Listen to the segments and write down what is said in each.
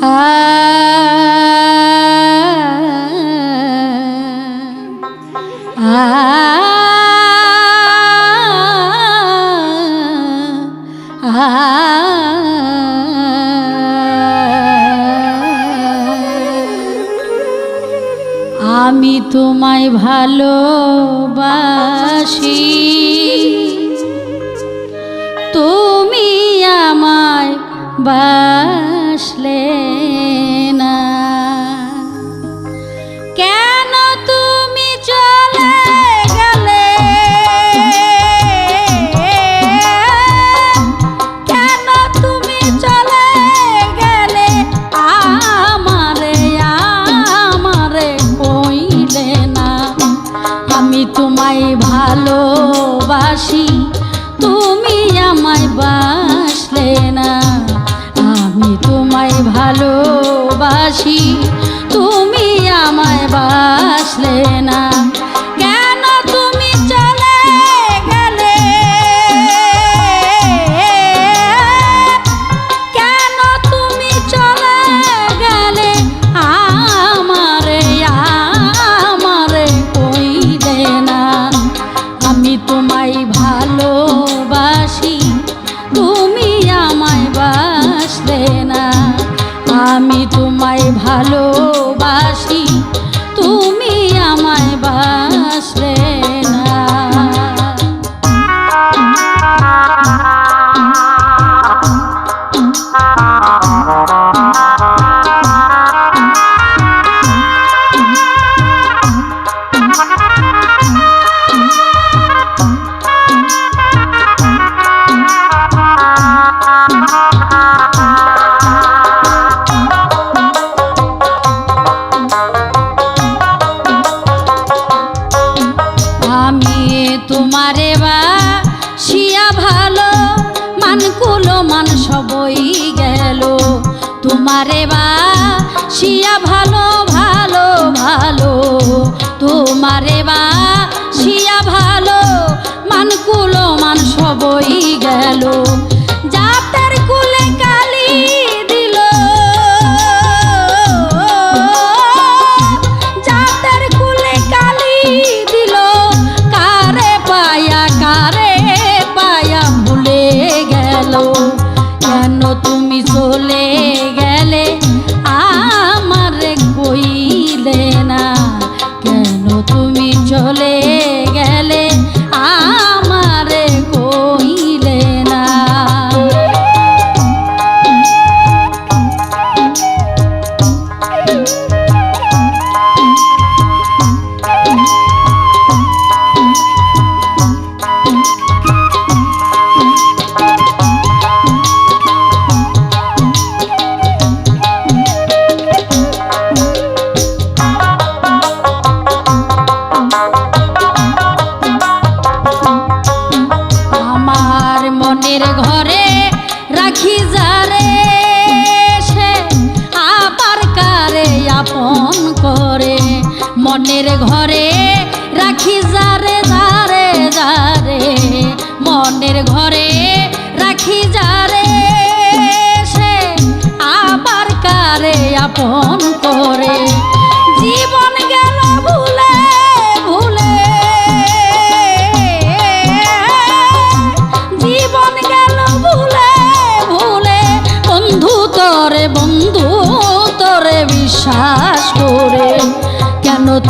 আমি তোমায় ভালোবাসি। তুমি আমায় বাসলে। তোমায় ভালোবাসি তুমি আমায় বাসলে না। আমি তোমায় ভালোবাসি তুমি আমায় বাসলে না। আমি তোমায় ভালোবাসি তোমারে বা শিয়া ভালো ভালো ভালো। তোমারে বা শিয়া ভালো মানকুলো মান সবই গেল। তুমি ঘরে রাখি যারে সে আবার কারে আপন করে। মনের ঘরে রাখি যারে যারে যারে মনের ঘরে রাখি যারে সে আবার কারে আপন করে।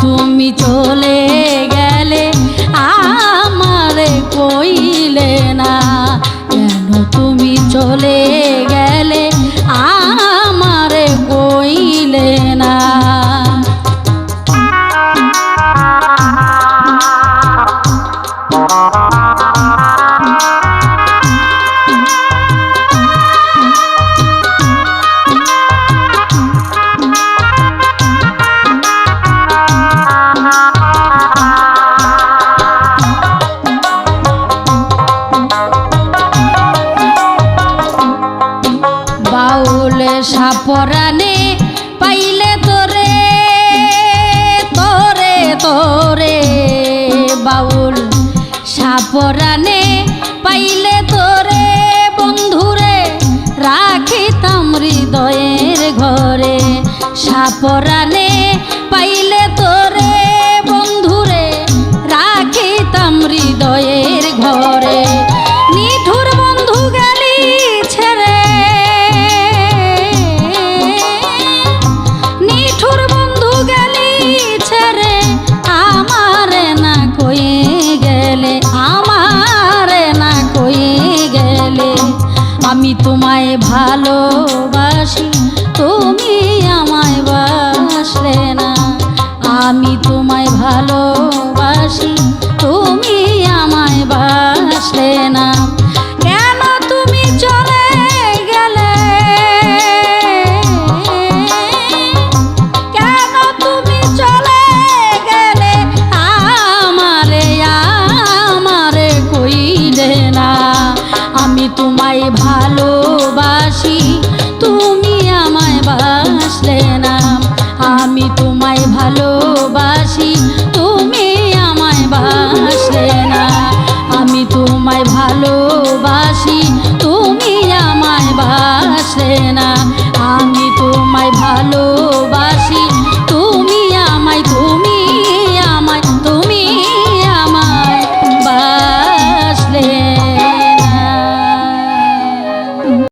তুমি চলে বাউলে সাপরানে পাইলে তোরে তোরে তোরে। বাউল সাপরানে পাইলে তোরে, বন্ধুরে, রাখিতাম হৃদয়ের ঘরে। সাপরানে আমায় ভালোবাসি তুমি আমায় বাসলে না। আমি তোমায় ভালোবাসি তুমি আমায় বাসলে না। halo.